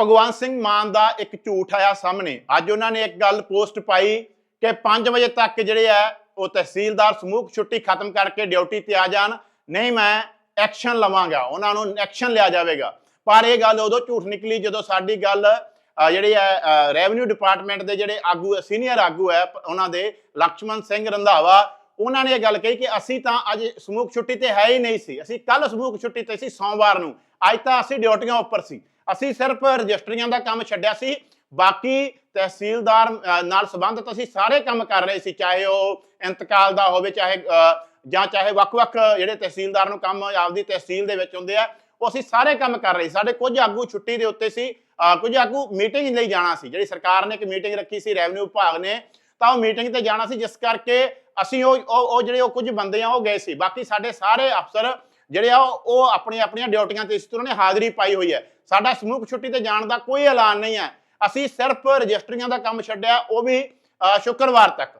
ਭਗਵੰਤ ਸਿੰਘ ਮਾਨ ਦਾ ਇੱਕ ਝੂਠ ਆਇਆ ਸਾਹਮਣੇ। ਅੱਜ ਉਹਨਾਂ ਨੇ ਇੱਕ ਗੱਲ ਪੋਸਟ ਪਾਈ ਕਿ 5 ਵਜੇ ਤੱਕ ਜਿਹੜੇ ਆ ਉਹ ਤਹਿਸੀਲਦਾਰ ਸਮੂਹ ਛੁੱਟੀ ਖਤਮ ਕਰਕੇ ਡਿਊਟੀ ਤੇ ਆ ਜਾਣ। ਨਹੀਂ ਮੈਂ ਐਕਸ਼ਨ ਲਵਾਂਗਾ। ਉਹਨਾਂ ਨੂੰ ਐਕਸ਼ਨ ਲਿਆ ਜਾਵੇਗਾ। ਪਰ ਇਹ ਗੱਲ ਉਦੋਂ ਝੂਠ ਨਿਕਲੀ ਜਦੋਂ ਸਾਡੀ ਗੱਲ ਅ, ਜਿਹੜੀ ਹੈ ਰੈਵਨਿਊ ਡਿਪਾਰਟਮੈਂਟ ਦੇ ਜਿਹੜੇ ਆਗੂ ਸੀਨੀਅਰ ਆਗੂ ਹੈ ਉਹਨਾਂ ਦੇ ਲਕਸ਼ਮਣ ਸਿੰਘ ਰੰਧਾਵਾ ਉਹਨਾਂ ਨੇ ਇਹ ਗੱਲ ਕਹੀ ਕਿ ਅਸੀਂ ਤਾਂ ਅੱਜ ਸਮੂਹ ਛੁੱਟੀ ਤੇ ਹੈ ਹੀ ਨਹੀਂ ਸੀ। ਅਸੀਂ ਕੱਲ ਸਮੂਹ ਛੁੱਟੀ ਤੇ ਸੀ ਸੋਮਵਾਰ ਨੂੰ। ਅੱਜ ਤਾਂ ਅਸੀਂ ਡਿਊਟੀਆਂ ਉੱਪਰ ਸੀ। ਅਸੀਂ ਸਿਰਫ ਰਜਿਸਟਰੀਆਂ ਦਾ ਕੰਮ ਛੱਡਿਆ ਸੀ, ਬਾਕੀ ਤਹਿਸੀਲਦਾਰ ਨਾਲ ਸੰਬੰਧਿਤ ਅਸੀਂ ਸਾਰੇ ਕੰਮ ਕਰ ਰਹੇ ਸੀ, ਚਾਹੇ ਉਹ ਇੰਤਕਾਲ ਦਾ ਹੋਵੇ, ਚਾਹੇ ਜਾਂ ਚਾਹੇ ਵੱਖ-ਵੱਖ ਜਿਹੜੇ ਤਹਿਸੀਲਦਾਰ ਨੂੰ ਕੰਮ ਆਪਦੀ ਤਹਿਸੀਲ ਦੇ ਵਿੱਚ ਹੁੰਦੇ ਆ, ਉਹ ਅਸੀਂ ਸਾਰੇ ਕੰਮ ਕਰ ਰਹੇ ਸੀ। ਸਾਡੇ ਕੁਝ ਆਗੂ ਛੁੱਟੀ ਦੇ ਉੱਤੇ ਸੀ ਕੁਝ ਆਗੂ ਮੀਟਿੰਗ ਲਈ ਜਾਣਾ ਸੀ, ਜਿਹੜੀ ਸਰਕਾਰ ਨੇ ਇੱਕ ਮੀਟਿੰਗ ਰੱਖੀ ਸੀ ਰੈਵਨਿਊ ਵਿਭਾਗ ਨੇ, ਤਾਂ ਉਹ ਮੀਟਿੰਗ ਤੇ ਜਾਣਾ ਸੀ, ਜਿਸ ਕਰਕੇ ਅਸੀਂ ਉਹ ਉਹ ਜਿਹੜੇ ਉਹ ਕੁਝ ਬੰਦੇ ਆ, ਉਹ ਗਏ ਸੀ। ਬਾਕੀ ਸਾਡੇ ਸਾਰੇ ਅਫਸਰ ਜਿਹੜੇ ਆ ਉਹ ਆਪਣੀਆਂ ਆਪਣੀਆਂ ਡਿਊਟੀਆਂ ਤੇ ਇਸ ਤਰ੍ਹਾਂ ਨੇ ਹਾਜ਼ਰੀ ਪਾਈ ਹੋਈ ਹੈ। ਸਾਡਾ ਸਮੂਹ ਛੁੱਟੀ ਤੇ ਜਾਣ ਦਾ ਕੋਈ ਐਲਾਨ ਨਹੀਂ ਹੈ। ਅਸੀਂ ਸਿਰਫ ਰਜਿਸਟਰੀਆਂ ਦਾ ਕੰਮ ਛੱਡਿਆ, ਉਹ ਵੀ ਸ਼ੁੱਕਰਵਾਰ ਤੱਕ।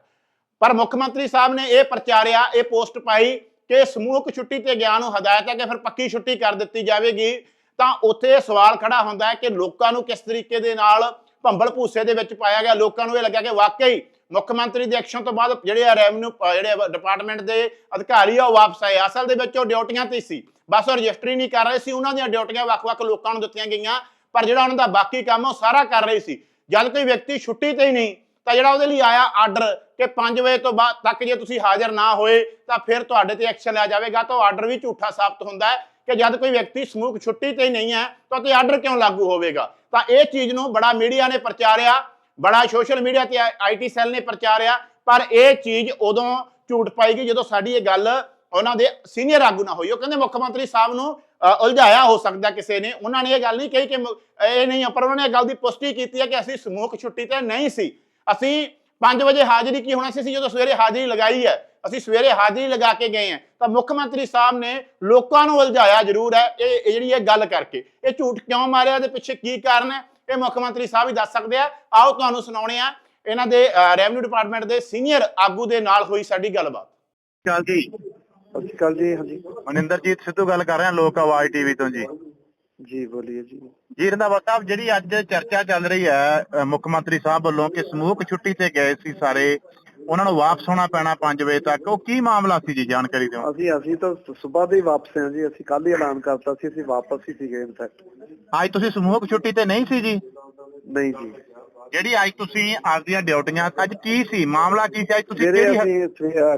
ਪਰ ਮੁੱਖ ਮੰਤਰੀ ਸਾਹਿਬ ਨੇ ਇਹ ਪ੍ਰਚਾਰਿਆ, ਇਹ ਪੋਸਟ ਪਾਈ ਕਿ ਸਮੂਹਕ ਛੁੱਟੀ ਤੇ ਗਿਆ ਨੂੰ ਹਦਾਇਤ ਹੈ ਕਿ ਫਿਰ ਪੱਕੀ ਛੁੱਟੀ ਕਰ ਦਿੱਤੀ ਜਾਵੇਗੀ। ਤਾਂ ਉੱਥੇ ਇਹ ਸਵਾਲ ਖੜਾ ਹੁੰਦਾ ਹੈ ਕਿ ਲੋਕਾਂ ਨੂੰ ਕਿਸ ਤਰੀਕੇ ਦੇ ਨਾਲ ਭੰਬਲ ਭੂਸੇ ਦੇ ਵਿੱਚ ਪਾਇਆ ਗਿਆ। ਲੋਕਾਂ ਨੂੰ ਇਹ ਲੱਗਿਆ ਕਿ ਵਾਕਈ ਮੁੱਖ ਮੰਤਰੀ ਦੇ ਐਕਸ਼ਨ ਤੋਂ ਬਾਅਦ ਜਿਹੜੇ ਆ ਰੈਵਨਿਊ ਜਿਹੜੇ ਡਿਪਾਰਟਮੈਂਟ ਦੇ ਅਧਿਕਾਰੀ ਆ, ਉਹ ਵਾਪਸ ਆਏ। ਅਸਲ ਦੇ ਵਿੱਚ ਉਹ ਡਿਊਟੀਆਂ ਤੇ ਸੀ। ਬਸ ਉਹ ਰਜਿਸਟਰੀ ਨਹੀਂ ਕਰ ਰਹੇ ਸੀ। ਉਹਨਾਂ ਦੀਆਂ ਡਿਊਟੀਆਂ ਵੱਖ-ਵੱਖ ਲੋਕਾਂ ਨੂੰ ਦਿੱਤੀਆਂ ਗਈਆਂ। ਪਰ ਜਿਹੜਾ ਉਹਨਾਂ ਦਾ ਬਾਕੀ ਕੰਮ ਉਹ ਸਾਰਾ ਕਰ ਰਹੇ ਸੀ। ਜਦ ਕੋਈ ਵਿਅਕਤੀ ਛੁੱਟੀ ਤੇ ਹੀ ਨਹੀਂ, ਤਾਂ ਜਿਹੜਾ ਉਹਦੇ ਲਈ ਆਇਆ ਆਰਡਰ ਕਿ 5 ਵਜੇ ਤੋਂ ਬਾਅਦ ਤੱਕ ਜੇ ਤੁਸੀਂ ਹਾਜ਼ਰ ਨਾ ਹੋਏ, ਤਾਂ ਫਿਰ ਤੁਹਾਡੇ ਤੇ ਐਕਸ਼ਨ ਲਿਆ ਜਾਵੇਗਾ। ਤਾਂ ਉਹ ਆਰਡਰ ਵੀ ਝੂਠਾ ਸਾਬਤ ਹੁੰਦਾ ਹੈ ਕਿ ਜਦ ਕੋਈ ਵਿਅਕਤੀ ਸਮੂਹ ਛੁੱਟੀ ਤੇ ਹੀ ਨਹੀਂ ਹੈ, ਤਾਂ ਤੇ ਆਰਡਰ ਕਿਉਂ ਲਾਗੂ ਹੋਵੇਗਾ? ਤਾਂ ਇਹ ਚੀਜ਼ ਨੂੰ ਬੜਾ ਮੀਡੀਆ ਨੇ ਪ੍ਰਚਾਰਿਆ, ਬੜਾ ਸੋਸ਼ਲ ਮੀਡੀਆ ਤੇ ਆਈਟੀ ਸੈੱਲ ਨੇ ਪ੍ਰਚਾਰਿਆ, ਪਰ ਇਹ ਚੀਜ਼ ਉਦੋਂ ਝੂਠ ਪਾਈ ਗਈ ਜਦੋਂ ਸਾਡੀ ਇਹ ਗੱਲ ਉਹਨਾਂ ਦੇ ਸੀਨੀਅਰ ਆਗੂ ਨਾਲ ਹੋਈ। ਉਹ ਕਹਿੰਦੇ ਮੁੱਖ ਮੰਤਰੀ ਸਾਹਿਬ ਨੂੰ ਉਲਝਾਇਆ ਹੋ ਸਕਦਾ ਕਿਸੇ ਨੇ। ਉਹਨਾਂ ਨੇ ਇਹ ਗੱਲ ਨਹੀਂ ਕਹੀ ਕਿ ਇਹ ਨਹੀਂ ਪਰ ਉਹਨਾਂ ਨੇ ਇਹ ਗੱਲ ਦੀ ਪੁਸ਼ਟੀ ਕੀਤੀ ਹੈ ਕਿ ਅਸੀਂ ਸਮੂਹ ਛੁੱਟੀ ਤੇ ਨਹੀਂ ਸੀ। ਅਸੀਂ 5 ਵਜੇ ਹਾਜ਼ਰੀ ਕੀ ਹੋਣਾ ਸੀ? ਅਸੀਂ ਜਦੋਂ ਸਵੇਰੇ ਹਾਜ਼ਰੀ ਲਗਾਈ ਹੈ ਅਸੀਂ ਸਵੇਰੇ ਹਾਜ਼ਰੀ ਲਗਾ ਕੇ ਗਏ ਹਾਂ। ਤਾਂ ਮੁੱਖ ਮੰਤਰੀ ਸਾਹਿਬ ਨੇ ਲੋਕਾਂ ਨੂੰ ਉਲਝਾਇਆ ਜ਼ਰੂਰ ਹੈ ਇਹ ਜਿਹੜੀ ਇਹ ਗੱਲ ਕਰਕੇ। ਇਹ ਝੂਠ ਕਿਉਂ ਮਾਰਿਆ ਇਹਦੇ ਪਿੱਛੇ ਕੀ ਕਾਰਨ ਹੈ? ਇਹ ਮੁੱਖ ਮੰਤਰੀ ਸਾਹਿਬ ਹੀ ਦੱਸ ਸਕਦੇ ਆ। ਆਓ ਤੁਹਾਨੂੰ ਸੁਣਾਉਣੇ ਆ। ਇਹਨਾਂ ਦੇ ਰੈਵਨਿਊ ਡਿਪਾਰਟਮੈਂਟ ਦੇ ਸੀਨੀਅਰ ਆਗੂ ਦੇ ਨਾਲ ਹੋਈ ਸਾਡੀ ਗੱਲਬਾਤ। ਚਾਲ ਜੀ। ਸਤਿ ਸ਼੍ਰੀ ਅਕਾਲ ਜੀ ਹਾਂਜੀ। ਮਨਿੰਦਰਜੀਤ ਸਿੱਧੂ ਗੱਲ ਕਰ ਰਿਹਾ ਲੋਕ ਆਵਾਜ਼ ਟੀਵੀ ਤੋਂ ਜੀ। ਜੀ ਬੋਲੀਏ ਜੀ। ਜੀ ਰੰਧਾਵਾ ਸਾਹਿਬ ਜਿਹੜੀ ਅੱਜ ਚਰਚਾ ਚੱਲ ਰਹੀ ਹੈ ਮੁੱਖ ਮੰਤਰੀ ਸਾਹਿਬ ਵੱਲੋਂ ਕਿ ਸਮੂਹਕ ਛੁੱਟੀ ਤੇ ਗਏ ਸੀ ਸਾਰੇ ਉਹਨਾਂ ਨੂੰ ਵਾਪਸ ਹੋਣਾ ਪੈਣਾ 5 ਵਜੇ ਤੱਕ। ਉਹ ਕੀ ਮਾਮਲਾ ਸੀ ਜੀ? ਜਾਣਕਾਰੀ ਦਿਓ। ਅਸੀਂ ਅਸੀਂ ਤਾਂ ਸਵੇਰ ਦੇ ਹੀ ਵਾਪਸ ਆਏ ਜੀ। ਅਸੀਂ ਕੱਲ ਹੀ ਐਲਾਨ ਕਰਤਾ ਸੀ। ਅਸੀਂ ਵਾਪਸ ਹੀ ਸੀਗੇ ਇਨਫੈਕਟ ਅੱਜ ਤੁਸੀਂ ਸਮੂਹਕ ਛੁੱਟੀ ਤੇ ਨਹੀਂ ਸੀ ਜੀ? ਨਹੀਂ ਜੀ। ਜਿਹੜੀ ਅੱਜ ਤੁਸੀਂ ਆਪਦੀਆਂ ਡਿਊਟੀਆਂ ਅੱਜ ਕੀ ਸੀ? ਮਾਮਲਾ ਕੀ ਸੀ? ਅੱਜ ਤੁਸੀਂ ਕਿਹੜੀ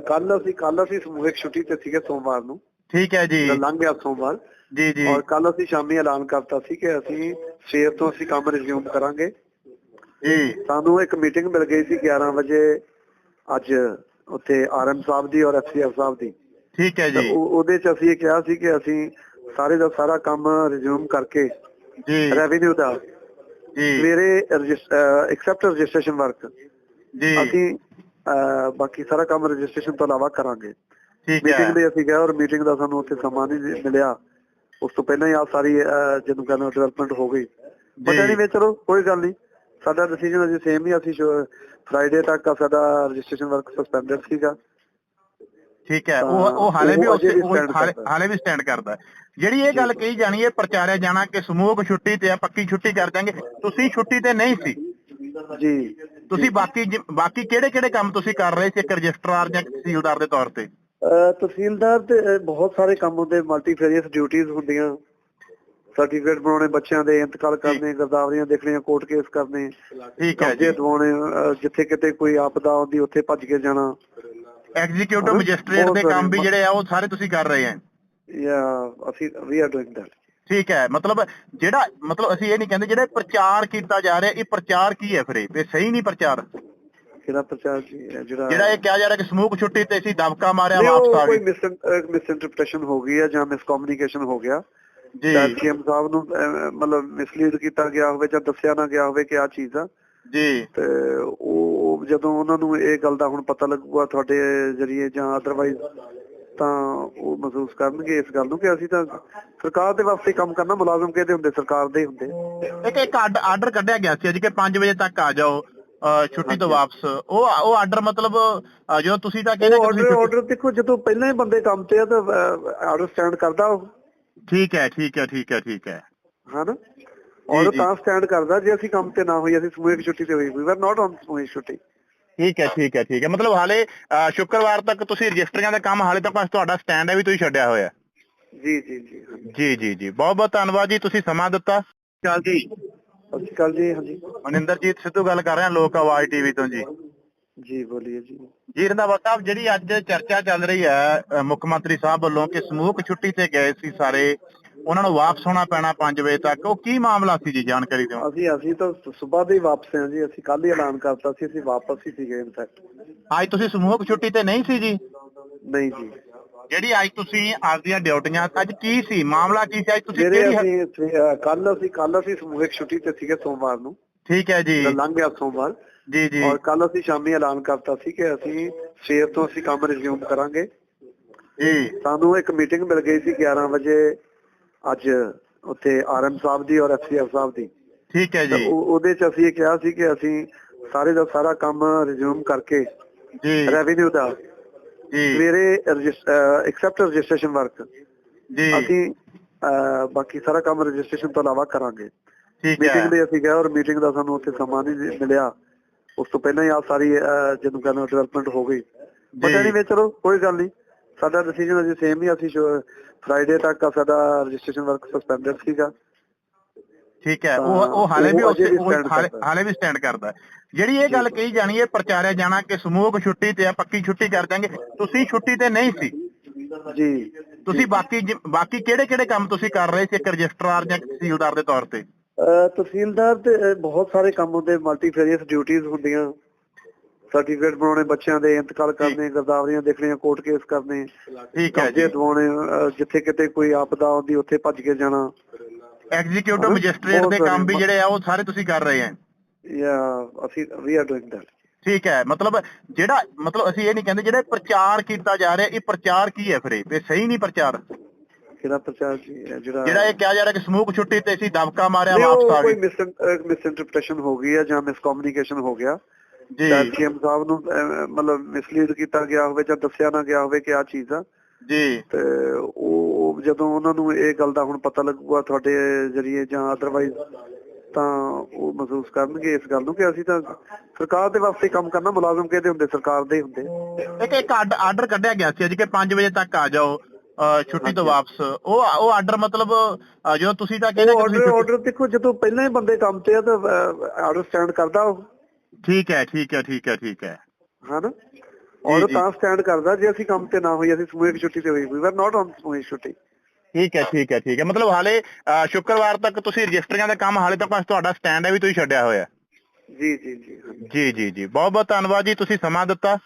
ਕੱਲ ਅਸੀਂ ਕੱਲ ਅਸੀਂ ਸਮੂਹਿਕ ਛੁੱਟੀ ਤੇ ਸੀਗੇ ਸੋਮਵਾਰ ਨੂੰ। ਠੀਕ ਹੈ ਜੀ। ਲੰਘ ਗਿਆ ਸੋਮਵਾਰ। ਜੀ ਜੀ। ਔਰ ਕੱਲ ਅਸੀਂ ਸ਼ਾਮੀ ਐਲਾਨ ਕਰਤਾ ਸੀ ਕਿ ਅਸੀਂ ਸਵੇਰ ਤੋਂ ਅਸੀਂ ਕੰਮ ਰਿਜ਼ਿਊਮ ਕਰਾਂਗੇ। ਜੀ। ਸਾਨੂੰ ਇੱਕ ਮੀਟਿੰਗ ਮਿਲ ਗਈ ਸੀ 11 ਵਜੇ। ਅੱਜ ਉੱਥੇ ਆਰਐਮ ਸਾਹਿਬ ਦੀ ਔਰ ਐਫਸੀਐਫ ਸਾਹਿਬ ਦੀ। ਠੀਕ ਹੈ ਜੀ। ਉਹ- ਉਹਦੇ ਚ ਅਸੀਂ ਇਹ ਕਿਹਾ ਸੀ ਕਿ ਅਸੀਂ ਸਾਰੇ ਦਾ ਸਾਰਾ ਕੰਮ ਰਿਜ਼ਿਊਮ ਕਰਕੇ ਜੀ। ਰੈਵਨਿਊ ਦਾ ਜੀ। ਸਵੇਰੇ ਐਕਸੈਪਟ ਰਜਿਸਟ੍ਰੇਸ਼ਨ ਵਰਕ ਜੀ। ਅਸੀਂ ਬਾਕੀ ਸਾਰਾ ਕੰਮ ਰਜਿਸਟ੍ਰੇਸ਼ਨ ਤੋਂ ਇਲਾਵਾ ਕਰਾਂਗੇ। ਮੀਟਿੰਗ ਦੇ ਅਸੀਂ ਗਏ ਔਰ ਮੀਟਿੰਗ ਦਾ ਸਾਨੂੰ ਉੱਥੇ ਸਮਾਂ ਨਹੀਂ ਮਿਲਿਆ। ਉਸ ਤੋਂ ਪਹਿਲਾਂ ਹੀ ਆ ਸਾਰੀ ਜਿਹਨੂੰ ਕਹਿੰਦੇ ਡਿਵੈਲਪਮੈਂਟ ਹੋ ਗਈ। ਬਟ ਜੀ ਐਨੀਵੇ ਚਲੋ ਕੋਈ ਗੱਲ ਨਹੀਂ। ਸਾਡਾ ਡਿਸੀਜਨ ਅਜੇ ਸੇਮ ਹੀ ਅਸੀਂ ਫਰਾਈਡੇ ਤੱਕ ਸਾਡਾ ਰਜਿਸਟ੍ਰੇਸ਼ਨ ਵਰਕ ਸਸਪੈਂਡਡ ਸੀਗਾ। ਠੀਕ ਹੈ ਉਹ ਉਹ ਹਾਲੇ ਵੀ ਉਸੇ ਹਾਲੇ- ਵੀ ਸਟੈਂਡ ਕਰਦਾ। ਜਿਹੜੀ ਇਹ ਗੱਲ ਕਹੀ ਜਾਣੀ ਹੈ ਪ੍ਰਚਾਰਿਆ ਜਾਣਾ ਕਿ ਸਮੂਹਕ ਛੁੱਟੀ ਤੇ ਆ ਪੱਕੀ ਛੁੱਟੀ ਕਰ ਦਾਂਗੇ ਤੁਸੀਂ ਛੁੱਟੀ ਤੇ ਨਹੀਂ ਸੀ। ਜੀ। ਤੁਸੀਂ ਬਾਕੀ ਬਾਕੀ ਕਿਹੜੇ ਕਿਹੜੇ ਕੰਮ ਤੁਸੀਂ ਕਰ ਰਹੇ ਸੀ ਇੱਕ ਰਜਿਸਟਰਾਰ ਜਾਂ ਤਹਿਸੀਲਦਾਰ ਦੇ ਤੌਰ ਤੇ? ਤਹਿਸੀਲਦਾਰ ਤੇ ਬਹੁਤ ਸਾਰੇ ਕੰਮ ਹੁੰਦੇ ਮਲਟੀਫੇਰੀਅਸ ਡਿਊਟੀਆਂ ਹੁੰਦੀਆਂ। ਸਰਟੀਫਿਕੇਟ ਬਣਾਉਣੇ ਬੱਚਿਆਂ ਦੇ ਇੰਤਕਾਲ ਕਰਨੇ ਗਰਦਾਵਰੀਆਂ ਦੇਖਣੀਆਂ ਕੋਰਟ ਕੇਸ ਕਰਨੇ ਠੀਕ ਹੈ ਜੀ। ਦਿਵਾਉਣੇ ਜਿੱਥੇ ਕਿਤੇ ਕੋਈ ਆਪਦਾ ਆਉਂਦੀ ਉੱਥੇ ਭੱਜ ਕੇ ਜਾਣਾ। ਐਗਜ਼ੀਕਿਊਟਿਵ ਮੈਜਿਸਟ੍ਰੇਟ ਦੇ ਕੰਮ ਵੀ ਜਿਹੜੇ ਆ ਉਹ ਸਾਰੇ ਤੁਸੀਂ ਕਰ ਰਹੇ ਆ। ਜਾਂ ਅਸੀਂ ਵੀ ਆਰ ਡੂਇੰਗ ਦੈਟ ਠੀਕ ਹੈ ਮਤਲਬ ਜਿਹੜਾ ਮਤਲਬ ਅਸੀਂ ਇਹ ਨਹੀਂ ਕਹਿੰਦੇ ਜਿਹੜਾ ਪ੍ਰਚਾਰ ਕੀਤਾ ਜਾ ਰਿਹਾ ਇਹ ਪ੍ਰਚਾਰ ਕੀ ਹੈ ਫਿਰ ਇਹ? ਸਹੀ ਨਹੀਂ ਪ੍ਰਚਾਰ? ਕਿਹੜਾ ਪ੍ਰਚਾਰ ਜਿਹੜਾ ਜਿਹੜਾ ਇਹ ਕਿਹਾ ਜਾ ਰਿਹਾ ਕਿ ਸਮੂਹਕ ਛੁੱਟੀ ਤੇ ਅਸੀਂ ਦਬਕਾ ਮਾਰਿਆ ਵਾਪਸ ਆ ਕੋਈ ਗਏ ਮਿਸਇੰਟਰਪ੍ਰੀਟੇਸ਼ਨ ਹੋ ਗਈ ਹੈ ਜਾਂ ਮਿਸਕਮਿਊਨੀਕੇਸ਼ਨ ਹੋ ਗਿਆ। ਜੀ। ਸਾਹਿਬ ਨੂੰ ਮਤਲਬ ਮਿਸਲੀਡ ਕੀਤਾ ਗਿਆ ਹੋਵੇ ਜਾਂ ਦੱਸਿਆ ਨਾ ਗਿਆ ਹੋਵੇ ਕਿ ਆ ਚੀਜ਼ ਆ। ਜੀ। ਤੇ ਉਹ ਜਦੋਂ ਉਹਨਾਂ ਨੂੰ ਇਹ ਗੱਲ ਦਾ ਹੁਣ ਪਤਾ ਲੱਗੂਗਾ ਤੁਹਾਡੇ ਜਰੀਏ ਜਾਂ ਅਦਰਵਾਈਜ਼ ਤਾਂ ਉਹ ਮਹਿਸੂਸ ਕਰਨਗੇ ਇਸ ਗੱਲ ਨੂੰ ਕਿ ਅਸੀਂ ਤਾਂ ਸਰਕਾਰ ਦੇ ਵਾਸਤੇ ਕੰਮ ਕਰਨਾ ਮੁਲਾਜ਼ਮ ਕਿਹਦੇ ਹੁੰਦੇ? ਸਰਕਾਰ ਦੇ ਹੁੰਦੇ। ਇੱਕ ਇੱਕ ਆਰਡਰ ਕੱਢਿਆ ਗਿਆ ਸੀ ਅੱਜ ਕਿ 5 ਵਜੇ ਤੱਕ ਆ ਜਾਓ ਛੁੱਟੀ ਤੋਂ ਵਾਪਸ। ਉਹ ਉਹ ਆਰਡਰ ਮਤਲਬ ਜਦੋਂ ਤੁਸੀਂ ਤਾਂ ਕਹਿੰਦੇ ਆਰਡਰ ਦੇਖੋ ਜਦੋਂ ਪਹਿਲਾਂ ਹੀ ਬੰਦੇ ਕੰਮ ਤੇ ਆ ਤਾਂ ਆਰਡਰ ਸਟੈਂਡ ਕਰਦਾ ਉਹ। ਠੀਕ ਹੈ ਠੀਕ ਹੈ ਠੀਕ ਹੈ ਠੀਕ ਹੈ। ਹਨਾ? ਔਰ। ਤਾਂ ਸਟੈਂਡ ਕਰਦਾ ਜੇ ਅਸੀਂ ਕੰਮ ਤੇ ਨਾ ਹੋਈ ਅਸੀਂ ਸਮੂਹਿਕ ਛੁੱਟੀ ਤੇ ਹੋਈ ਵੀ ਆਰ ਨਾਟ ਔਨ ਸਮੂਹਿਕ ਛੁੱਟੀ। ਠੀਕ ਹੈ ਠੀਕ ਹੈ ਠੀਕ ਹੈ। ਮਤਲਬ ਹਾਲੇ ਸ਼ੁੱਕਰਵਾਰ ਤੱਕ ਤੁਸੀਂ ਰਜਿਸਟਰੀਆਂ ਦਾ ਕੰਮ ਹਾਲੇ ਤੱਕ ਤੁਹਾਡਾ ਸਟੈਂਡ ਹੈ ਵੀ ਤੁਸੀਂ ਛੱਡਿਆ ਹੋਇਆ। ਜੀ ਜੀ ਜੀ। ਜੀ ਜੀ ਜੀ। ਬਹੁਤ ਬਹੁਤ ਧੰਨਵਾਦ ਜੀ ਤੁਸੀਂ ਸਮਾਂ ਦਿੱਤਾ। ਚੱਲ ਜੀ ਸਤਿ ਸ਼੍ਰੀ ਅਕਾਲ ਜੀ। ਹਾਂਜੀ ਮਨਿੰਦਰਜੀਤ ਸਿੱਧੂ ਗੱਲ ਕਰ ਰਿਹਾ ਲੋਕ ਆਵਾਜ਼ ਟੀਵੀ ਤੋਂ ਜੀ। ਜੀ ਬੋਲੀਏ ਜੀ। ਜੀ ਰੰਧਾਵਾ ਸਾਹਿਬ ਜਿਹੜੀ ਅੱਜ ਚਰਚਾ ਚੱਲ ਰਹੀ ਹੈ ਮੁੱਖ ਮੰਤਰੀ ਸਾਹਿਬ ਵੱਲੋਂ ਕਿ ਸਮੂਹਕ ਛੁੱਟੀ ਤੇ ਗਏ ਸੀ ਸਾਰੇ ਉਹਨਾਂ ਨੂੰ ਵਾਪਸ ਹੋਣਾ ਪੈਣਾ 5 ਵਜੇ ਤੱਕ ਉਹ ਕੀ ਮਾਮਲਾ ਸੀ ਜੀ ਜਾਣਕਾਰੀ ਦਿਓ। ਅਸੀਂ ਅਸੀਂ ਤਾਂ ਸਵੇਰ ਦੇ ਵਾਪਸ ਆਏ ਜੀ ਅਸੀਂ ਕੱਲ ਹੀ ਐਲਾਨ ਕਰਤਾ ਸੀ ਅਸੀਂ ਵਾਪਸ ਹੀ ਸੀਗੇ ਇਨਫੈਕਟ ਅੱਜ ਤੁਸੀਂ ਸਮੂਹਕ ਛੁੱਟੀ ਤੇ ਨਹੀਂ ਸੀ ਜੀ? ਨਹੀਂ ਜੀ। ਜਿਹੜੀ ਅੱਜ ਤੁਸੀਂ ਆਪਦੀਆਂ ਡਿਊਟੀਆਂ ਅੱਜ ਕੀ ਸੀ? ਮਾਮਲਾ ਕੀ ਸੀ? ਅੱਜ ਤੁਸੀਂ ਕਿਹੜੀ ਕੱਲ ਅਸੀਂ ਕੱਲ ਅਸੀਂ ਸਮੂਹਿਕ ਛੁੱਟੀ ਤੇ ਸੀਗੇ ਸੋਮਵਾਰ ਨੂੰ। ਠੀਕ ਹੈ ਜੀ। ਲੰਘ ਗਿਆ ਸੋਮਵਾਰ। ਜੀ ਜੀ। ਔਰ ਕੱਲ ਅਸੀਂ ਸ਼ਾਮੀ ਐਲਾਨ ਕਰਤਾ ਸੀ ਕਿ ਅਸੀਂ ਸਵੇਰ ਤੋਂ ਅਸੀਂ ਕੰਮ ਰਿਜ਼ਿਊਮ ਕਰਾਂਗੇ। ਜੀ। ਸਾਨੂੰ ਇੱਕ ਮੀਟਿੰਗ ਮਿਲ ਗਈ ਸੀ 11 ਵਜੇ ਅੱਜ ਉੱਥੇ ਆਰਐਮ ਸਾਹਿਬ ਦੀ ਔਰ ਐਫਸੀਐਫ ਸਾਹਿਬ ਦੀ। ਠੀਕ ਹੈ ਜੀ। ਉਹ- ਉਹਦੇ ਚ ਅਸੀਂ ਇਹ ਕਿਹਾ ਸੀ ਕਿ ਅਸੀਂ ਸਾਰੇ ਦਾ ਸਾਰਾ ਕੰਮ ਰਿਜ਼ਿਊਮ ਕਰਕੇ ਜੀ। ਰੈਵਨਿਊ ਦਾ ਜੀ। ਸਵੇਰੇ ਐਕਸੈਪਟ ਰਜਿਸਟ੍ਰੇਸ਼ਨ ਵਰਕ ਜੀ। ਅਸੀਂ ਬਾਕੀ ਸਾਰਾ ਕੰਮ ਰਜਿਸਟ੍ਰੇਸ਼ਨ ਤੋਂ ਇਲਾਵਾ ਕਰਾਂਗੇ। ਠੀਕ ਹੈ। ਮੀਟਿੰਗ ਲਈ ਅਸੀਂ ਗਏ ਔਰ ਮੀਟਿੰਗ ਦਾ ਸਾਨੂੰ ਉੱਥੇ ਸਮਾਂ ਨਹੀਂ ਮਿਲਿਆ। ਉਸ ਤੋਂ ਪਹਿਲਾਂ ਹੀ ਆ ਸਾਰੀ ਜਿਹਨੂੰ ਕਹਿੰਦੇ ਡਿਵੈਲਪਮੈਂਟ ਹੋ ਗਈ। ਬਟ ਜੀ। ਐਨੀਵੇ ਚਲੋ ਕੋਈ ਗੱਲ ਨਹੀਂ। ਸਾਡਾ ਡਿਸੀਜਨ ਅਜੇ ਸੇਮ ਹੀ ਅਸੀਂ ਫਰਾਈਡੇ ਤੱਕ ਸਾਡਾ ਰਜਿਸਟ੍ਰੇਸ਼ਨ ਵਰਕ ਸਸਪੈਂਡਡ ਸੀਗਾ। ਠੀਕ ਹੈ। ਉਹ ਉਹ ਹਾਲੇ ਵੀ ਵੀ ਹਾਲੇ- ਵੀ ਸਟੈਂਡ ਕਰਦਾ। ਜਿਹੜੀ ਇਹ ਗੱਲ ਕਹੀ ਜਾਣੀ ਹੈ ਪ੍ਰਚਾਰਿਆ ਜਾਣਾ ਕਿ ਸਮੂਹਕ ਛੁੱਟੀ ਤੇ ਆ ਪੱਕੀ ਛੁੱਟੀ ਕਰ ਦਾਂਗੇ ਤੁਸੀਂ ਛੁੱਟੀ ਤੇ ਨਹੀਂ ਸੀ। ਜੀ। ਤੁਸੀਂ ਬਾਕੀ ਬਾਕੀ ਕਿਹੜੇ ਕਿਹੜੇ ਕੰਮ ਤੁਸੀਂ ਕਰ ਰਹੇ ਸੀ ਇੱਕ ਰਜਿਸਟਰਾਰ ਜਾਂ ਤਹਿਸੀਲਦਾਰ ਦੇ ਤੌਰ ਤੇ? ਤਹਿਸੀਲਦਾਰ ਤੇ ਬਹੁਤ ਸਾਰੇ ਕੰਮ ਹੁੰਦੇ ਮਲਟੀਫੇਰੀਅਸ ਡਿਊਟੀਆਂ ਹੁੰਦੀਆਂ। ਸਰਟੀਫਿਕੇਟ ਬਣਾਉਣੇ ਬੱਚਿਆਂ ਦੇ ਇੰਤਕਾਲ ਕਰਨੇ ਗਰਦਾਵਰੀਆਂ ਦੇਖਣੀਆਂ ਕੋਰਟ ਕੇਸ ਕਰਨੇ ਠੀਕ ਹੈ ਜੀ। ਦਵਾਉਣੇ ਜਿੱਥੇ ਕਿਤੇ ਕੋਈ ਆਪਦਾ ਆਉਂਦੀ ਉੱਥੇ ਭੱਜ ਕੇ ਜਾਣਾ। ਐਗਜ਼ੀਕਿਊਟਿਵ ਮੈਜਿਸਟ੍ਰੇਟ ਦੇ ਕੰਮ ਵੀ ਜਿਹੜੇ ਆ ਉਹ ਸਾਰੇ ਤੁਸੀਂ ਕਰ ਰਹੇ ਆ? ਜਾਂ ਅਸੀਂ ਵੀ ਆਰ ਡੂਇੰਗ ਦੈਟ ਠੀਕ ਹੈ ਮਤਲਬ ਜਿਹੜਾ ਮਤਲਬ ਅਸੀਂ ਇਹ ਨਹੀਂ ਕਹਿੰਦੇ ਜਿਹੜੇ ਪ੍ਰਚਾਰ ਕੀਤਾ ਜਾ ਰਿਹਾ ਇਹ ਪ੍ਰਚਾਰ ਕੀ ਹੈ ਫਿਰ ਇਹ ਸਹੀ ਨਹੀਂ ਪ੍ਰਚਾਰ? ਕਿਹੜਾ ਪ੍ਰਚਾਰ ਜੀ ਜਿਹੜਾ ਜਿਹੜਾ ਇਹ ਕਿਹਾ ਜਾ ਰਿਹਾ ਕਿ ਸਮੂਹਕ ਛੁੱਟੀ ਤੇ ਅਸੀਂ ਦਬਕਾ ਮਾਰਿਆ ਨਹੀਂ, ਉਹ ਵਾਪਸ ਆ ਕੋਈ ਗਏ ਮਿਸਇੰਟਰਪ੍ਰੀਟੇਸ਼ਨ ਹੋ ਗਈ ਹੈ ਜਾਂ ਮਿਸਕਮਿਊਨੀਕੇਸ਼ਨ ਹੋ ਗਿਆ। ਜੀ। ਸੀਐਮ ਸਾਹਿਬ ਨੂੰ ਅਹ, ਮਤਲਬ ਮਿਸਲੀਡ ਕੀਤਾ ਗਿਆ ਹੋਵੇ ਜਾਂ ਦੱਸਿਆ ਨਾ ਗਿਆ ਹੋਵੇ ਕਿ ਆ ਚੀਜ਼ ਆ। ਜੀ। ਤੇ ਉਹ ਜਦੋਂ ਉਹਨਾਂ ਨੂੰ ਇਹ ਗੱਲ ਦਾ ਹੁਣ ਪਤਾ ਲੱਗੂਗਾ ਤੁਹਾਡੇ ਜਰੀਏ ਜਾਂ ਅਦਰਵਾਈਜ਼ ਤਾਂ ਉਹ ਮਹਿਸੂਸ ਕਰਨਗੇ ਇਸ ਗੱਲ ਨੂੰ ਕਿ ਅਸੀਂ ਤਾਂ ਸਰਕਾਰ ਦੇ ਵਾਸਤੇ ਕੰਮ ਕਰਨਾ ਮੁਲਾਜ਼ਮ ਕਿਹਦੇ ਹੁੰਦੇ ਸਰਕਾਰ ਦੇ ਹੁੰਦੇ। ਇੱਕ ਇੱਕ ਆਰਡਰ ਕੱਢਿਆ ਗਿਆ ਸੀ ਅੱਜ ਕਿ 5 ਵਜੇ ਤੱਕ ਆ ਜਾਓ। ਛੁੱਟੀ ਤੋਂ ਵਾਪਸ। ਉਹ ਉਹ ਆਰਡਰ ਮਤਲਬ ਜਦੋਂ ਤੁਸੀਂ ਤਾਂ ਕਹਿੰਦੇ ਆਰਡਰ ਆਰਡਰ ਦੇਖੋ ਜਦੋਂ ਪਹਿਲਾਂ ਹੀ ਬੰਦੇ ਕੰਮ ਤੇ ਆ ਤਾਂ ਆਰਡਰ ਸਟੈਂਡ ਕਰਦਾ ਉਹ। ਠੀਕ ਹੈ ਠੀਕ ਹੈ ਠੀਕ ਹੈ ਠੀਕ ਹੈ। ਹਨਾ? ਔਰ। ਤਾਂ ਸਟੈਂਡ ਕਰਦਾ ਜੇ ਅਸੀਂ ਕੰਮ ਤੇ ਨਾ ਹੋਈ ਅਸੀਂ ਸਮੂਹਿਕ ਛੁੱਟੀ ਤੇ ਹੋਈ ਵੀ ਆਰ ਨਾਟ ਔਨ ਸਮੂਹਿਕ ਛੁੱਟੀ। ਠੀਕ ਹੈ ਠੀਕ ਹੈ ਠੀਕ ਹੈ। ਮਤਲਬ ਹਾਲੇ ਸ਼ੁੱਕਰਵਾਰ ਤੱਕ ਤੁਸੀਂ ਰਜਿਸਟਰੀਆਂ ਦਾ ਕੰਮ ਹਾਲੇ ਤੱਕ ਤੁਹਾਡਾ ਸਟੈਂਡ ਹੈ ਵੀ ਤੁਸੀਂ ਛੱਡਿਆ ਹੋਇਆ। ਜੀ ਜੀ ਜੀ ਜੀ ਜੀ ਜੀ। ਬਹੁਤ ਬਹੁਤ ਧੰਨਵਾਦ ਜੀ ਤੁਸੀਂ ਸਮਾਂ ਦਿੱਤਾ।